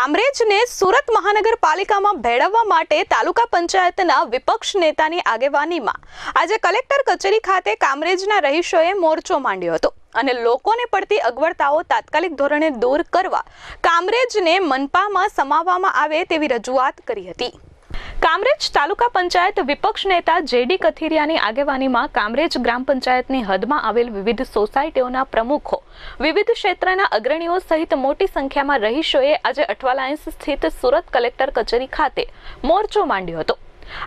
કામરેજને સુરત મહાનગરપાલિકામાં ભેળવવા માટે તાલુકા પંચાયતના વિપક્ષ નેતાની આગેવાનીમાં. આજે કલેક્ટર કચેરી ખાતે કામરેજના રહીશોએ મોરચો માંડ્યો હતો અને લોકોને પડતી અગવડતાઓ તાત્કાલિક ધોરણે દૂર કરવા કામરેજને મનપામાં સમાવવામાં આવે તેવી રજૂઆત કરી હતી. કામરેજ તાલુકા પંચાયત વિપક્ષ નેતા જેડી કથિરિયાની આગેવાનીમાં કામરેજ ગ્રામ પંચાયતની હદમાં આવેલ વિવિધ સોસાયટીઓના પ્રમુખો, વિવિધ ક્ષેત્રના અગ્રણીઓ સહિત મોટી સંખ્યામાં રહીશોએ આજે અઠવાલાયન્સ સ્થિત સુરત કલેક્ટર કચેરી ખાતે મોરચો માંડ્યો હતો.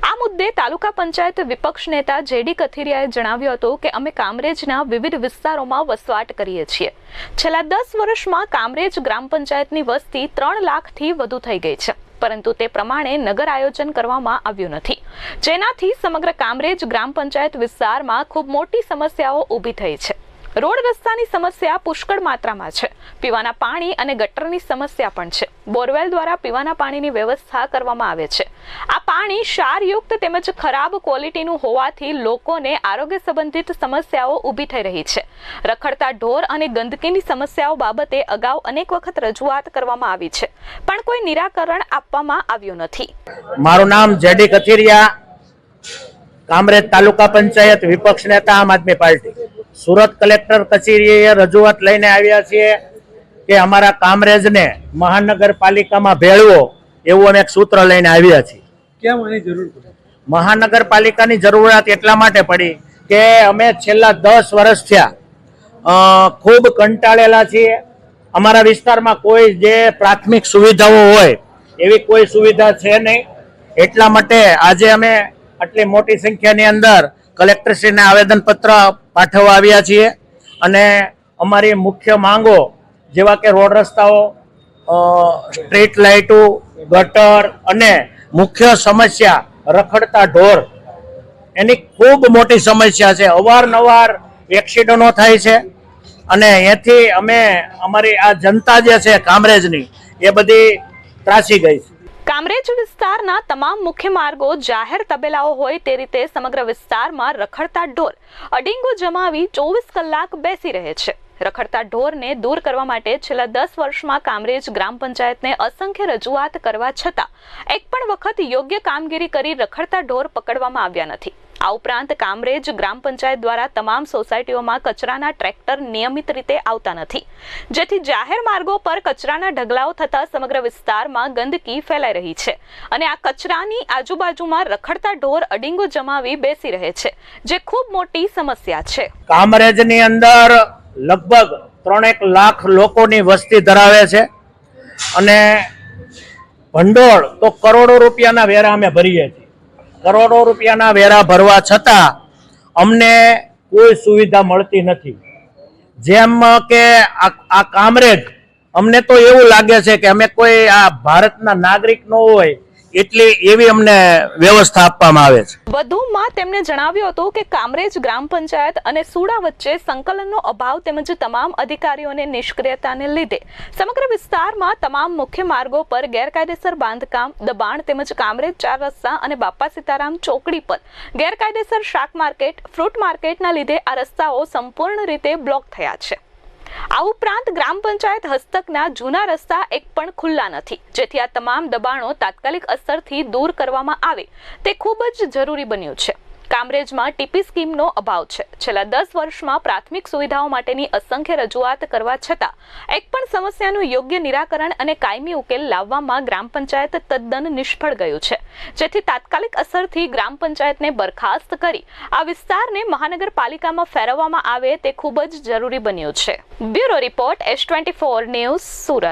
આ મુદ્દે તાલુકા પંચાયત વિપક્ષ નેતા જેડી કથિરિયાએ જણાવ્યું હતું કે અમે કામરેજના વિવિધ વિસ્તારોમાં વસવાટ કરીએ છીએ. છેલ્લા દસ વર્ષમાં કામરેજ ગ્રામ પંચાયતની વસ્તી ત્રણ લાખથી વધુ થઈ ગઈ છે. પરંતુ તે પ્રમાણે નગર આયોજન કરવામાં આવ્યું નથી. જેનાથી સમગ્ર કામરેજ ગ્રામ પંચાયત વિસ્તારમાં ખૂબ મોટી સમસ્યાઓ ઊભી થઈ છે. રોડ રસ્તાની સમસ્યા પુષ્કળ માત્રામાં છે. પીવાના પાણી અને ગટરની સમસ્યા પણ છે. બોરવેલ દ્વારા પીવાના પાણીની વ્યવસ્થા કરવામાં આવે છે. આ પાણી ક્ષારયુક્ત તેમજ ખરાબ ક્વોલિટીનું હોવાથી લોકોને આરોગ્ય સંબંધિત સમસ્યાઓ ઊભી થઈ રહી છે. રખડતા ઢોર અને ગંદકીની સમસ્યાઓ બાબતે અગાઉ અનેક વખત રજૂઆત કરવામાં આવી છે. પણ કોઈ નિરાકરણ આપવામાં આવ્યું નથી. મારું નામ જેડી કથિરિયા કામરેજ તાલુકા પંચાયત વિપક્ષ નેતા આમ આદમી પાર્ટી. સુરત કલેક્ટર કચેરીએ રજૂઆત લઈને આવ્યા છીએ કે અમારા કામરેજને મહાનગરપાલિકામાં ભેળવો એવું અમે એક સૂત્ર લઈને આવ્યા છીએ. કેમ આની જરૂર પડી? મહાનગરપાલિકાની જરૂરિયાત એટલા માટે પડી કે અમે છેલ્લા દસ વર્ષ થયા ખૂબ કંટાળેલા છીએ. અમારા વિસ્તારમાં કોઈ જે પ્રાથમિક સુવિધાઓ હોય એવી કોઈ સુવિધા છે નહીં. એટલા માટે આજે અમે આટલી મોટી સંખ્યાની અંદર કલેક્ટરશ્રીને આવેદનપત્ર પાઠવવા આવ્યા છીએ. અને અમારી મુખ્ય માંગો જેવા કે રોડ રસ્તાઓ સ્ટ્રીટ લાઇટો, ગટર અને મુખ્ય સમસ્યા રખડતા ઢોર, એની ખૂબ મોટી સમસ્યા છે. અવારનવાર એક્સિડન્ટો થાય છે અને એથી અમે અમારી આ જનતા જે છે, કામરેજની, એ બધી ત્રાસી ગઈ છે. કામરેજ વિસ્તારના તમામ મુખ્ય માર્ગો જાહેર તબેલાઓ હોય તે રીતે સમગ્ર વિસ્તારમાં રખડતા ઢોર અડીંગો જમાવી ચોવીસ કલાક બેસી રહે છે. રખડતા ઢોરને દૂર કરવા માટે છેલ્લા દસ વર્ષમાં કામરેજ ગ્રામ પંચાયતને અસંખ્ય રજૂઆત કરવા છતાં એક પણ વખત યોગ્ય કામગીરી કરી રખડતા ઢોર પકડવામાં આવ્યા નથી. આ ઉપરાંત કામરેજ ગ્રામ પંચાયત દ્વારા તમામ સોસાયટીઓમાં કચરાના ટ્રેક્ટર નિયમિત રીતે આવતા નથી. જેથી જાહેર માર્ગો પર કચરાના ઢગલાઓ થતા સમગ્ર વિસ્તારમાં ગંદકી ફેલાઈ રહી છે અને આ કચરાની આજુબાજુમાં રખડતા ઢોર અડીંગો જમાવી બેસી રહે છે, જે ખૂબ મોટી સમસ્યા છે. કામરેજની અંદર લગભગ ત્રણેક લાખ લોકોની વસ્તી ધરાવે છે અને ભંડોળ તો કરોડો રૂપિયાના વેરા અમે ભરીએ છીએ. કરોડો રૂપિયાના વેરા ભરવા છતાં અમને કોઈ સુવિધા મળતી નથી. જેમ કે આ કામરેજ, અમને તો એવું લાગે છે કે અમે કોઈ આ ભારતના નાગરિક ન હોય એટલી એવી અમને વ્યવસ્થા આપવામાં આવે છે. વધુમાં તેમણે જણાવ્યું હતું કે કામરેજ ગ્રામ પંચાયત અને સુડા વચ્ચે સંકલનનો અભાવ તેમજ તમામ અધિકારીઓને નિષ્ક્રિયતાને લીધે સમગ્ર વિસ્તારમાં તમામ મુખ્ય માર્ગો પર ગેરકાયદેસર બાંધકામ, દબાણ તેમજ કામરેજ ચાર રસ્તા અને બાપા સીતારામ ચોકડી પર ગેરકાયદેસર શાક માર્કેટ, ફ્રૂટ માર્કેટના લીધે આ રસ્તાઓ સંપૂર્ણ રીતે બ્લોક થયા છે. આ ઉપરાંત ગ્રામ પંચાયત હસ્તકના જૂના રસ્તા એક પણ ખુલ્લા નથી, જેથી આ તમામ દબાણો તાત્કાલિક અસરથી દૂર કરવામાં આવે. તે ખૂબ જ જરૂરી બન્યું છે. કામરેજમાં ટીપી સ્કીમનો અભાવ છે. છેલ્લા દસ વર્ષમાં પ્રાથમિક સુવિધાઓ માટેની અસંખ્ય રજૂઆત કરવા છતાં એક પણ સમસ્યાનું યોગ્ય નિરાકરણ અને કાયમી ઉકેલ લાવવામાં ગ્રામ પંચાયત તદ્દન નિષ્ફળ ગયું છે. જેથી તાત્કાલિક અસરથી ગ્રામ પંચાયતને બરખાસ્ત કરી આ વિસ્તારને મહાનગરપાલિકામાં ફેરવવામાં આવે તે ખૂબ જ જરૂરી બન્યું છે. Bureau report S twenty four news Surat.